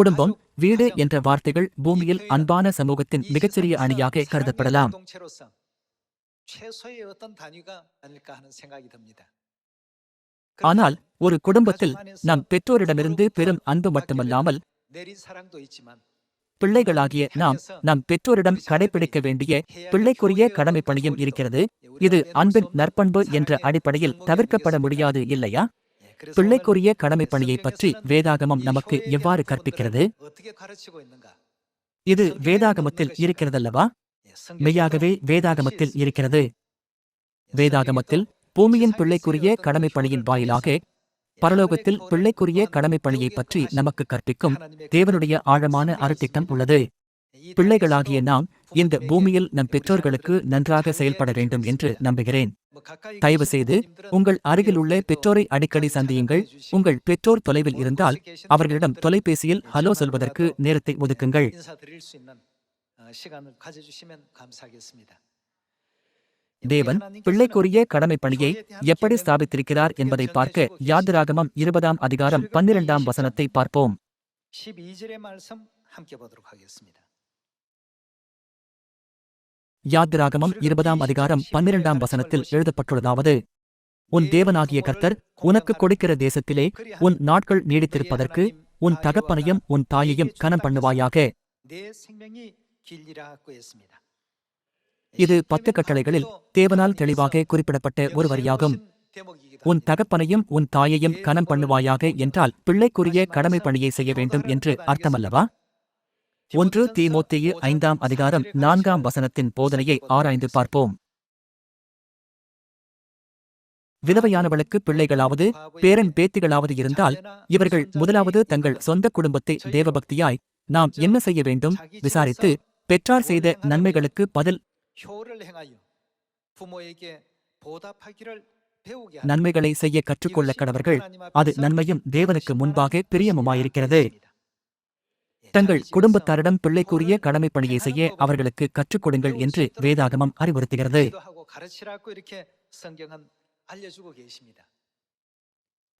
குடும்பம் வீடு என்ற வார்த்தைகள் பூமியில் அன்பான சமூகத்தின் மிகச்சிறிய அணியாக கருதப்படலாம். ஆனால் ஒரு குடும்பத்தில் நம் பெற்றோரிடமிருந்து பெரும் அன்பு மட்டுமல்லாமல் பிள்ளைகளாகிய நாம் நம் பெற்றோரிடம் கடைபிடிக்க வேண்டிய பிள்ளைக்குரிய கடமை பணியும் இருக்கிறது. இது அன்பின் நற்பண்பு என்ற அடிப்படையில் தவிர்க்கப்பட முடியாது இல்லையா? பிள்ளைக்குரிய கடமை பணியை பற்றி வேதாகமம் நமக்கு எவ்வாறு கற்பிக்கிறது? இது வேதாகமத்தில் இருக்கிறதல்லவா? மெய்யாகவே வேதாகமத்தில் இருக்கிறது. வேதாகமத்தில் பூமியின் பிள்ளைக்குரிய கடமை பணியின் வாயிலாக பரலோகத்தில் பிள்ளைக்குரிய கடமை பணியை பற்றி நமக்கு கற்பிக்கும் தேவனுடைய ஆழமான அருத்திட்டம் உள்ளது. பிள்ளைகளாகிய நாம் இந்த பூமியில் நம் பெற்றோர்களுக்கு நன்றாக செயல்பட வேண்டும் என்று நம்புகிறேன் தயவு செய்து உங்கள் அருகிலுள்ள பெற்றோரை அடிக்கடி சந்தியுங்கள் உங்கள் பெற்றோர் தொலைவில் இருந்தால் அவர்களிடம் தொலைபேசியில் ஹலோ சொல்வதற்கு நேரத்தை ஒதுக்குங்கள் 인사드릴 수 있는 어, 시간을 가져주시면 감사하겠습니다. தேவன் பிள்ளைக்குரிய கடமை பணியை எப்படி ஸ்தாபித்திருக்கிறார் என்பதை பார்க்க யாதிராகமம் இருபதாம் அதிகாரம் பன்னிரெண்டாம் வசனத்தை பார்ப்போம் 12절의 말씀 함께 보도록 하겠습니다. யாத்திராகமம் இருபதாம் அதிகாரம் பன்னிரெண்டாம் வசனத்தில் எழுதப்பட்டுள்ளதாவது உன் தேவனாகிய கர்த்தர் உனக்கு கொடுக்கிற தேசத்திலே உன் நாட்கள் நீடித்திருப்பதற்கு உன் தகப்பனையும் உன் தாயையும் கனம் பண்ணுவாயாக. இது பத்து கட்டளைகளில் தேவனால் தெளிவாக குறிப்பிடப்பட்ட ஒரு வரியாகும். உன் தகப்பனையும் உன் தாயையும் கனம் பண்ணுவாயாக என்றால் பிள்ளைக்குரிய கடமை பணியை செய்ய வேண்டும் என்று அர்த்தமல்லவா? ஒன்று தீமோத்தேயு ஐந்தாம் அதிகாரம் நான்காம் வசனத்தின் போதனையை ஆராய்ந்து பார்ப்போம். விதவையானவளுக்கு பிள்ளைகளாவது பேரன் பேத்திகளாவது இருந்தால் இவர்கள் முதலாவது தங்கள் சொந்த குடும்பத்தை தேவபக்தியாய் நாம் என்ன செய்ய வேண்டும்? விசாரித்து பெற்றார் செய்த நன்மைகளுக்கு பதில். நன்மைகளை செய்ய கற்றுக்கொள்ள கடவர்கள் அது நன்மையும் தேவனுக்கு முன்பாக பிரியமுமாயிருக்கிறது. தங்கள் குடும்பத்தாரிடம் பிள்ளைக்குரிய கடமை பணியை செய்ய அவர்களுக்கு கற்றுக் கொடுங்கள் என்று வேதாகமம் அறிவுறுத்துகிறது.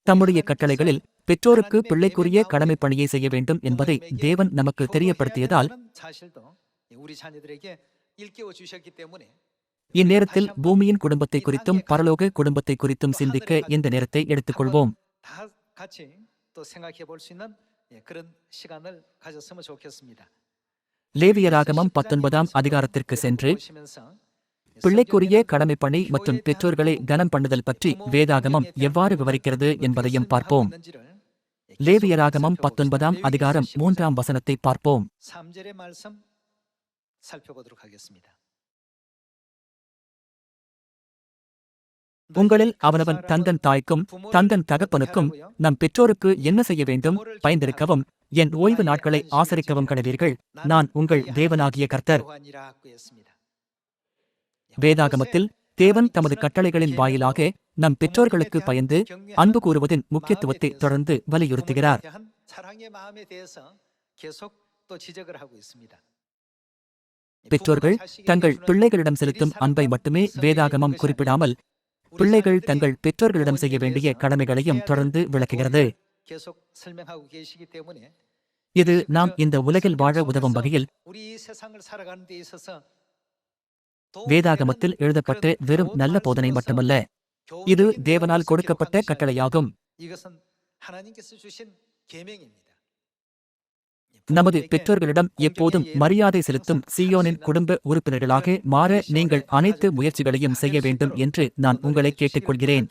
தம்முடைய கட்டளைகளில் பெற்றோருக்கு பிள்ளைக்குரிய கடமை பணியை செய்ய வேண்டும் என்பதை தேவன் நமக்கு தெரியப்படுத்தியதால் இந்நேரத்தில் பூமியின் குடும்பத்தை குறித்தும் பரலோக குடும்பத்தை குறித்தும் சிந்திக்க இந்த நேரத்தை எடுத்துக்கொள்வோம். லேவியராகமம் பத்தொன்பதாம் அதிகாரத்திற்கு சென்று பிள்ளைக்குரிய கடமைப்பணி மற்றும் பெற்றோர்களை கனம் பண்ணுதல் பற்றி வேதாகமம் எவ்வாறு விவரிக்கிறது என்பதையும் பார்ப்போம். லேவியராகமம் பத்தொன்பதாம் அதிகாரம் மூன்றாம் வசனத்தை பார்ப்போம். உங்களில் அவனவன் தந்தன் தாய்க்கும் தந்தன் தகப்பனுக்கும் நம் பெற்றோருக்கு என்ன செய்ய வேண்டும்? பயந்திருக்கவும் என் ஓய்வு நாட்களை ஆசரிக்கவும் கடவீர்கள். நான் உங்கள் தேவனாகிய கர்த்தர். வேதாகமத்தில் தேவன் தமது கட்டளைகளின் வாயிலாக நம் பெற்றோர்களுக்கு பயந்து அன்பு கூறுவதின் முக்கியத்துவத்தை தொடர்ந்து வலியுறுத்துகிறார். பெற்றோர்கள் தங்கள் பிள்ளைகளிடம் செலுத்தும் அன்பை மட்டுமே வேதாகமம் குறிப்பிடாமல் பிள்ளைகள் தங்கள் பெற்றோர்களிடம் செய்ய வேண்டிய கடமைகளையும் தொடர்ந்து விளக்குகிறது. இது நாம் இந்த உலகில் வாழ உதவும் வகையில் வேதாகமத்தில் எழுதப்பட்டு வெறும் நல்ல போதனை மட்டுமல்ல. இது தேவனால் கொடுக்கப்பட்ட கட்டளையாகும். நமது பெற்றோர்களிடம் எப்போதும் மரியாதை செலுத்தும் சியோனின் குடும்ப உறுப்பினர்களாக மாற நீங்கள் அனைத்து முயற்சிகளையும் செய்ய வேண்டும் என்று நான் உங்களை கேட்டுக்கொள்கிறேன்.